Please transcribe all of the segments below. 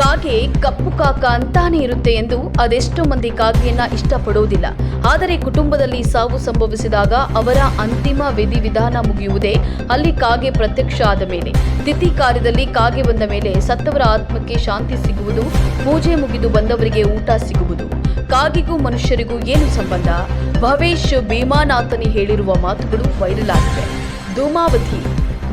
ಕಾಗೆ ಕಪ್ಪು ಕಾಕ ಅಂತಾನೆ ಇರುತ್ತೆ ಎಂದು ಅದೆಷ್ಟೋ ಮಂದಿ ಕಾಗೆಯನ್ನ ಇಷ್ಟಪಡುವುದಿಲ್ಲ ಆದರೆ ಕುಟುಂಬದಲ್ಲಿ ಸಾವು ಸಂಭವಿಸಿದಾಗ ಅವರ ಅಂತಿಮ ವಿಧಿವಿಧಾನ ಮುಗಿಯುವುದೇ ಅಲ್ಲಿ ಕಾಗೆ ಪ್ರತ್ಯಕ್ಷ ಆದ ಮೇಲೆ. ತಿಥಿ ಕಾರ್ಯದಲ್ಲಿ ಕಾಗೆ ಬಂದ ಮೇಲೆ ಸತ್ತವರ ಆತ್ಮಕ್ಕೆ ಶಾಂತಿ ಸಿಗುವುದು, ಪೂಜೆ ಮುಗಿದು ಬಂದವರಿಗೆ ಊಟ ಸಿಗುವುದು. ಕಾಗಿಗೂ ಮನುಷ್ಯರಿಗೂ ಏನು ಸಂಬಂಧ? ಭವೇಶ್ ಭೀಮಾನಾಥನಿ ಹೇಳಿರುವ ಮಾತುಗಳು ವೈರಲ್ ಆಗಿವೆ ಧೂಮಾವತಿ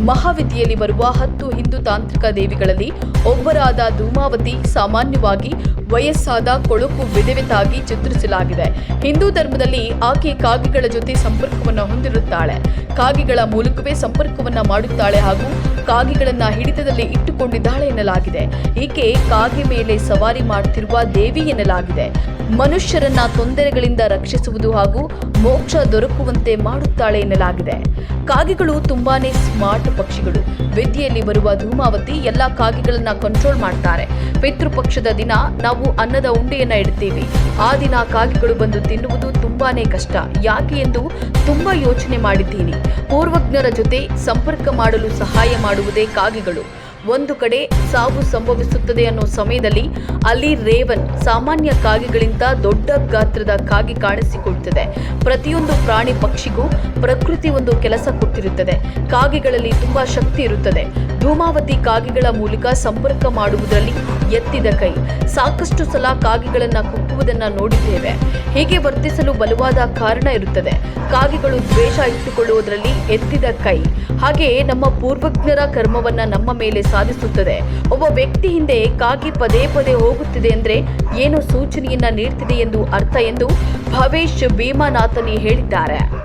ಮಹಾವಿಧಿಯಲ್ಲಿ ಬರುವ ಹತ್ತು ಹಿಂದೂ ತಾಂತ್ರಿಕ ದೇವಿಗಳಲ್ಲಿ ಒಬ್ಬರಾದ ಧೂಮಾವತಿ ಸಾಮಾನ್ಯವಾಗಿ ವಯಸ್ಸಾದ ಕೊಳಕು ವಿಧವಿತಾಗಿ ಚಿತ್ರಿಸಲಾಗಿದೆ. ಹಿಂದೂ ಧರ್ಮದಲ್ಲಿ ಆಕೆ ಕಾಗಿಗಳ ಜೊತೆ ಸಂಪರ್ಕವನ್ನು ಹೊಂದಿರುತ್ತಾಳೆ. ಕಾಗಿಗಳ ಮೂಲಕವೇ ಸಂಪರ್ಕವನ್ನ ಮಾಡುತ್ತಾಳೆ ಹಾಗೂ ಕಾಗಿಗಳನ್ನು ಹಿಡಿತದಲ್ಲಿ ಇಟ್ಟುಕೊಂಡಿದ್ದಾಳೆ ಎನ್ನಲಾಗಿದೆ. ಈಕೆ ಕಾಗೆ ಮೇಲೆ ಸವಾರಿ ಮಾಡುತ್ತಿರುವ ದೇವಿ ಎನ್ನಲಾಗಿದೆ. ಮನುಷ್ಯರನ್ನ ತೊಂದರೆಗಳಿಂದ ರಕ್ಷಿಸುವುದು ಹಾಗೂ ಮೋಕ್ಷ ದೊರಕುವಂತೆ ಮಾಡುತ್ತಾಳೆ ಎನ್ನಲಾಗಿದೆ. ಕಾಗೆಗಳು ತುಂಬಾನೇ ಸ್ಮಾರ್ಟ್ ಪಕ್ಷಿಗಳು. ವಿದ್ಯೆಯಲ್ಲಿ ಬರುವ ಧೂಮಾವತಿ ಎಲ್ಲ ಕಾಗೆಗಳನ್ನ ಕಂಟ್ರೋಲ್ ಮಾಡ್ತಾರೆ. ಪಿತೃಪಕ್ಷದ ದಿನ ನಾವು ಅನ್ನದ ಉಂಡೆಯನ್ನ ಇಡ್ತೀವಿ. ಆ ದಿನ ಕಾಗೆಗಳು ಬಂದು ತಿನ್ನುವುದು ತುಂಬಾನೇ ಕಷ್ಟ. ಯಾಕೆ ಎಂದು ತುಂಬಾ ಯೋಚನೆ ಮಾಡಿದ್ದೀನಿ. ಪೂರ್ವಜ್ಞರ ಜೊತೆ ಸಂಪರ್ಕ ಮಾಡಲು ಸಹಾಯ ಮಾಡುವುದೇ ಕಾಗೆಗಳು. ಒಂದು ಕಡೆ ಸಾವು ಸಂಭವಿಸುತ್ತದೆ ಅನ್ನೋ ಸಮಯದಲ್ಲಿ ಅಲ್ಲಿ ರೇವನ್ ಸಾಮಾನ್ಯ ಕಾಗೆಗಳಿಂದ ದೊಡ್ಡ ಗಾತ್ರದ ಕಾಗೆ ಕಾಣಿಸಿಕೊಳ್ತದೆ. ಪ್ರತಿಯೊಂದು ಪ್ರಾಣಿ ಪಕ್ಷಿಗೂ ಪ್ರಕೃತಿ ಒಂದು ಕೆಲಸ ಕೊಟ್ಟಿರುತ್ತದೆ. ಕಾಗೆಗಳಲ್ಲಿ ತುಂಬಾ ಶಕ್ತಿ ಇರುತ್ತದೆ. ಧೂಮಾವತಿ ಕಾಗೆಗಳ ಮೂಲಕ ಸಂಪರ್ಕ ಮಾಡುವುದರಲ್ಲಿ ಎತ್ತಿದ ಕೈ. ಸಾಕಷ್ಟು ಸಲ ಕಾಗೆಗಳನ್ನು ಕುಕ್ಕುವುದನ್ನ ನೋಡಿದ್ದೇವೆ. ಹೀಗೆ ವರ್ತಿಸಲು ಬಲವಾದ ಕಾರಣ ಇರುತ್ತದೆ. ಕಾಗೆಗಳು ದ್ವೇಷ ಇಟ್ಟುಕೊಳ್ಳುವುದರಲ್ಲಿ ಎತ್ತಿದ ಕೈ. ಹಾಗೆ ನಮ್ಮ ಪೂರ್ವಜ್ಞರ ಕರ್ಮವನ್ನ ನಮ್ಮ ಮೇಲೆ ಸಾಧಿಸುತ್ತದೆ. ಒಬ್ಬ ವ್ಯಕ್ತಿ ಹಿಂದೆ ಕಾಗಿ ಪದೇ ಪದೇ ಹೋಗುತ್ತಿದೆ ಅಂದ್ರೆ ಏನು ಸೂಚನೆಯನ್ನ ನೀಡ್ತಿದೆ ಎಂದು ಅರ್ಥ ಎಂದು ಭವೇಶ್ ಭೀಮಾನಾಥನಿ ಹೇಳಿದ್ದಾರೆ.